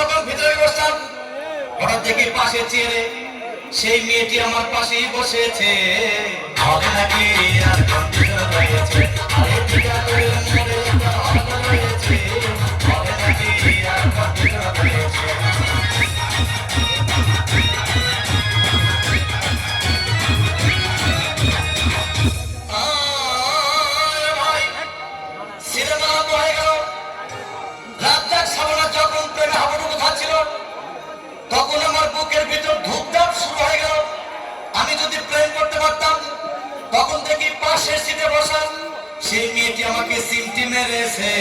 হঠাৎ ভিতরে বসলাম। হঠাৎ দেখি পাশে চেয়ে সেই মেয়েটি আমার পাশেই বসেছে। হবে নাকি আর তখন আমার বুকের ভিতর ধূপধাপ শুরু হয়ে গেল। আমি যদি প্রেম করতে পারতাম, তখন দেখি পাশে সিটে বসা সেই মেয়েটি আমাকে সিমটি মেরেছে।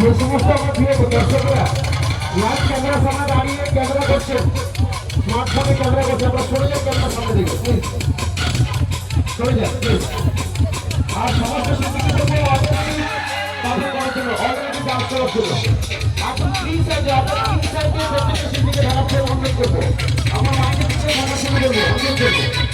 যে সমস্ত আমার প্রিয় দর্শকরা লাইভ ক্যামেরার সামনে দাঁড়িয়ে ক্যামেরা করছেন স্মার্টফোনে ক্যামেরা করছেন আপনারা সরে যান ক্যামেরার সামনে থেকে প্লিজ সরে যান প্লিজ আর সমস্ত শিক্ষিত অলরেডি তাদের করার জন্য অলরেডি ডান্স করার জন্য। এখন ফ্রি সাইডে আপনারা ফ্রি সাইডে প্রত্যেকটা শিল্পীকে ঢাকার অনুরোধ করব। আমার মাইকের দিকে ঢাকার জন্য অনুরোধ করব।